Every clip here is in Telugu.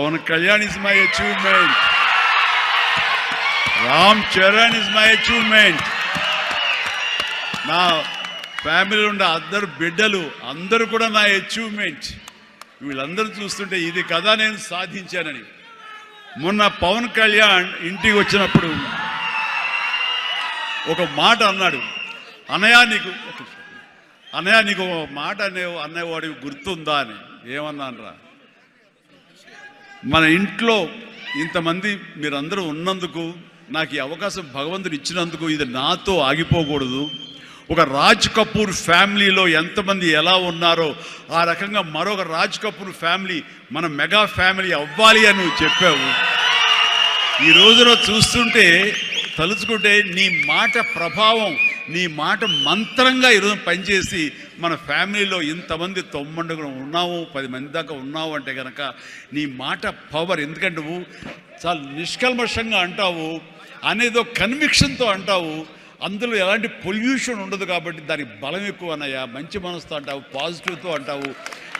Pawan Kalyan is my achievement Ram Charan is my achievement నా ఫ్యామిలీలో ఉండే అందరు బిడ్డలు అందరూ కూడా నా అచీవ్మెంట్ వీళ్ళందరూ చూస్తుంటే ఇది కదా నేను సాధించానని. మొన్న పవన్ కళ్యాణ్ ఇంటికి వచ్చినప్పుడు ఒక మాట అన్నాడు. అన్నయ్య నీకు అన్నయ్య నీకు ఒక మాట అనే అన్నవాడికి గుర్తుందా అని. ఏమన్నానరా? మన ఇంట్లో ఇంతమంది మీరందరూ ఉన్నందుకు నాకు ఈ అవకాశం భగవంతుడు ఇచ్చినందుకు ఇది నాతో ఆగిపోకూడదు. ఒక రాజ్ కపూర్ ఫ్యామిలీలో ఎంతమంది ఎలా ఉన్నారో ఆ రకంగా మరొక రాజ్ కపూర్ ఫ్యామిలీ మన మెగా ఫ్యామిలీ అవ్వాలి అని నువ్వు చెప్పావు. ఈ రోజున చూస్తుంటే తలుచుకుంటే నీ మాట ప్రభావం నీ మాట మంత్రంగా ఈరోజు పనిచేసి మన ఫ్యామిలీలో ఇంతమంది తొమ్మండుగా ఉన్నావు పది మంది దాకా ఉన్నావు అంటే కనుక నీ మాట పవర్. ఎందుకంటే నువ్వు చాలా నిష్కల్మషంగా అంటావు అనేదో కన్విక్షన్తో అంటావు. అందులో ఎలాంటి పొల్యూషన్ ఉండదు కాబట్టి దానికి బలం ఎక్కువ అన్నయ్యా. మంచి మనసుతో అంటావు పాజిటివ్తో అంటావు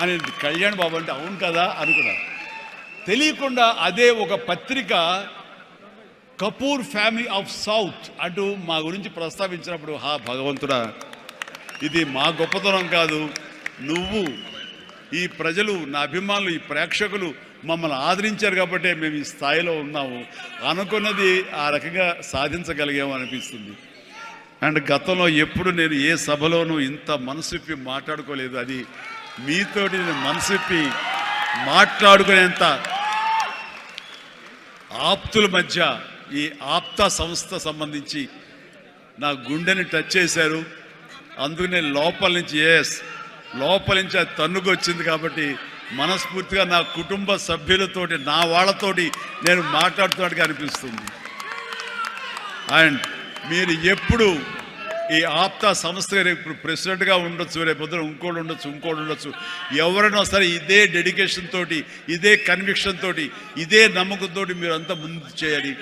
అనేది కళ్యాణ్ బాబు అంటే అవును కదా అనుకున్నా తెలియకుండా అదే ఒక పత్రిక కపూర్ ఫ్యామిలీ ఆఫ్ సౌత్ అంటూ మా గురించి ప్రస్తావించినప్పుడు హా భగవంతుడా ఇది మా గొప్పతనం కాదు. నువ్వు ఈ ప్రజలు నా అభిమానులు ఈ ప్రేక్షకులు మమ్మల్ని ఆదరించారు కాబట్టి మేము ఈ స్థాయిలో ఉన్నాము. అనుకున్నది ఆ రకంగా సాధించగలిగాము అనిపిస్తుంది. అండ్ గతంలో ఎప్పుడు నేను ఏ సభలోనూ ఇంత మనసుప్పి మాట్లాడుకోలేదు. అది మీతోటి నేను మనసుప్పి మాట్లాడుకునేంత ఆప్తుల మధ్య ఈ ఆప్త సంస్థ సంబంధించి నా గుండెని టచ్ చేశారు. అందుకనే లోపల నుంచి ఎస్ లోపల నుంచి అది తన్నుకొచ్చింది కాబట్టి మనస్ఫూర్తిగా నా కుటుంబ సభ్యులతోటి నా వాళ్ళతోటి నేను మాట్లాడుతున్నట్టుగా అనిపిస్తుంది. అండ్ మీరు ఎప్పుడు ఈ ఆప్తా సంస్థ ఇప్పుడు ప్రెసిడెంట్గా ఉండొచ్చు రేపు పొద్దున ఇంకోటి ఉండొచ్చు ఇంకోటి ఉండొచ్చు. ఎవరైనా సరే ఇదే డెడికేషన్ తోటి ఇదే కన్విక్షన్ తోటి ఇదే నమ్మకంతో మీరు అంతా ముందు చేయాలి.